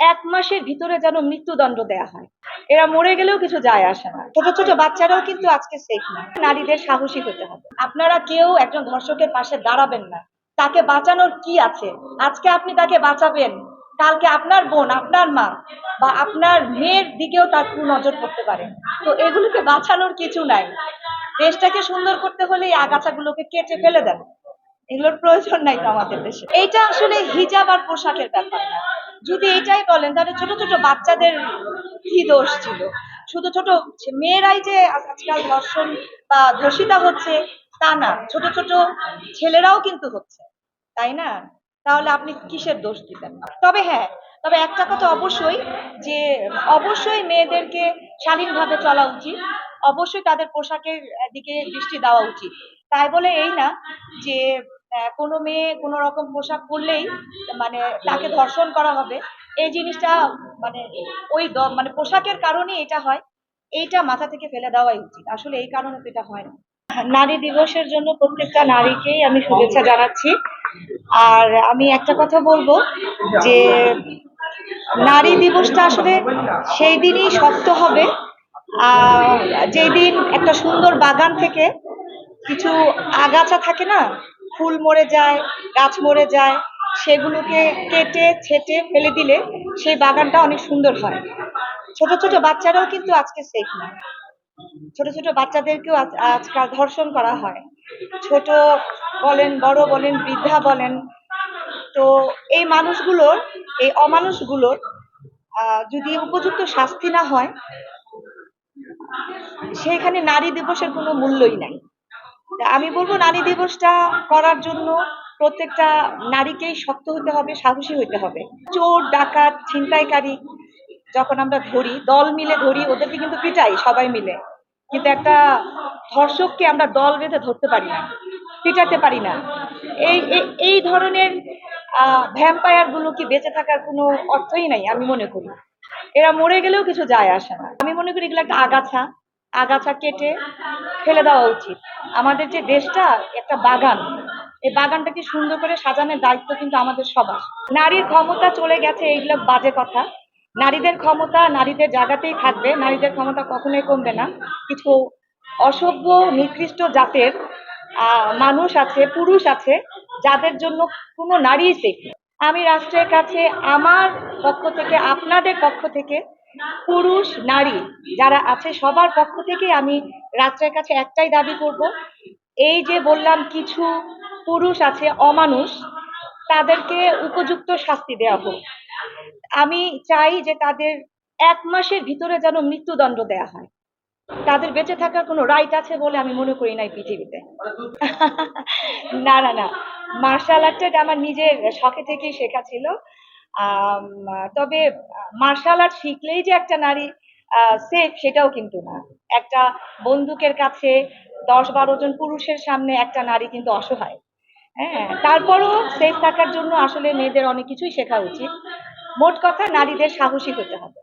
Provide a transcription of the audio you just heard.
এক মাসের ভিতরে যেন মৃত্যুদণ্ড দেয়া হয়। এরা মরে গেলেও কিছু যায় আসে না। ছোট ছোট বাচ্চারাও কিন্তু আজকে সেফ না। নারীদের সাহসী হতে হবে। আপনারা কেউ একজন ধর্ষকের পাশে দাঁড়াবেন না। তাকে বাঁচানোর কি আছে? আজকে আপনি তাকে বাঁচাবেন। কালকে আপনার বোন, আপনার মা বা আপনার মেয়ের দিকেও তার নজর করতে পারে। তো এগুলোকে বাঁচানোর কিছু নাই। দেশটাকে সুন্দর করতে হলে এই আগাছাগুলোকে কেটে ফেলে দেন। এগুলোর প্রয়োজন নাই তো আমাদের দেশে। এইটা আসলে হিজাব আর পোশাকের ব্যাপার না। যদি এটাই বলেন, তাহলে ছোট ছোট বাচ্চাদের কি দোষ ছিল? শুধু ছোট মেয়েরাই যে আজকাল ধর্ষণ বা ধর্ষিতা হচ্ছে, তা না, ছোট ছোট ছেলেরাও কিন্তু হচ্ছে, তাই না? তাহলে আপনি কিসের দোষ দিবেন? তবে হ্যাঁ তবে একটা কথা অবশ্যই যে, অবশ্যই মেয়েদেরকে শালীনভাবে চলা উচিত, অবশ্যই তাদের পোশাকের দিকে দৃষ্টি দেওয়া উচিত। তাই বলে এই না যে কোনো মেয়ে কোনো রকম পোশাক পরলেই মানে তাকে ধর্ষণ করা হবে। এই জিনিসটা মানে ওই মানে পোশাকের কারণে এটা হয়। এইটা মাথা থেকে ফেলে দেওয়াই উচিত। আসলে এই কারণে তো এটা হয় না। নারী দিবসের জন্য প্রত্যেকটা নারীকেই আমি শুভেচ্ছা জানাচ্ছি। আর আমি একটা কথা বলব যে, নারী দিবসটা আসলে সেই দিনই শক্ত হবে। যেই দিন একটা সুন্দর বাগান থেকে কিছু আগাছা থাকে না ফুল মরে যায়, গাছ মরে যায়, সেগুলোকে কেটে, ছেটে ফেলে দিলে সেই বাগানটা অনেক সুন্দর হয়। ছোট ছোট বাচ্চারাও কিন্তু আজকে সেফ না। ছোট ছোট বাচ্চাদেরকেও আজ- আজকাল ধর্ষণ করা হয়। ছোট বলেন, বড় বলেন, বৃদ্ধা বলেন, তো এই মানুষগুলোর এই অমানুষগুলোর যদি উপযুক্ত শাস্তি না হয়, সেখানে নারী দিবসের কোনো মূল্যই নাই। আমি বলব নারী দিবসটা করার জন্য প্রত্যেকটা নারীকেই শক্ত হতে হবে, সাহসী হতে হবে। চোর, ডাকাত, ছিনতাইকারী যখন আমরা ধরি, দল মিলে ধরি, ওদেরকে কিন্তু পিটাই সবাই মিলে। কিন্তু একটা ধর্ষককে আমরা দল বেঁধে ধরতে পারি না, পিটাতে পারি না। এই, এই- ধরনের ভ্যাম্পায়ারগুলো কি বেঁচে থাকার কোনো অর্থই নাই, আমি মনে করি। এরা মরে গেলেও কিছু যায় আসে না। আমি মনে করি এগুলো একটা আগাছা। আগাছা কেটে ফেলে দেওয়া উচিত। আমাদের যে দেশটা, একটা বাগান। এই বাগানটাকে সুন্দর করে সাজানোর দায়িত্ব কিন্তু আমাদের সবার। নারীর ক্ষমতা চলে গেছে, এইগুলো বাজে কথা। নারীদের ক্ষমতা নারীদের জায়গাতেই থাকবে। নারীদের ক্ষমতা কখনোই কমবে না। কিছু অসভ্য, নিকৃষ্ট জাতের মানুষ আছে, পুরুষ আছে, যাদের জন্য কোনো নারী সেফ আমি রাষ্ট্রের কাছে, আমার পক্ষ থেকে, আপনাদের পক্ষ থেকে পুরুষ, নারী যারা আছে, সবার পক্ষ থেকে আমি রাষ্ট্রের কাছে একটাই দাবি করব, এই যে বললাম কিছু পুরুষ আছে, অমানুষ, তাদেরকে উপযুক্ত শাস্তি দেওয়া হোক। আমি চাই যে তাদের এক মাসের ভিতরে যেন মৃত্যুদণ্ড দেয়া হয়। তাদের বেঁচে থাকার কোনো রাইট আছে বলে আমি মনে করি না পৃথিবীতে। না না না। মার্শাল আর্টটা আমার নিজের শখে থেকেই শেখা ছিল। তবে মার্শাল আর্ট শিখলেই যে একটা নারী সেফ সেটাও কিন্তু না। একটা বন্দুকের কাছে দশ বারো জন পুরুষের সামনে একটা নারী কিন্তু অসহায়। হ্যাঁ তারপরও সেফ থাকার জন্য আসলে মেয়েদের অনেক কিছুই শেখা উচিত। মোট কথা, নারীদের সাহসী হতে হবে।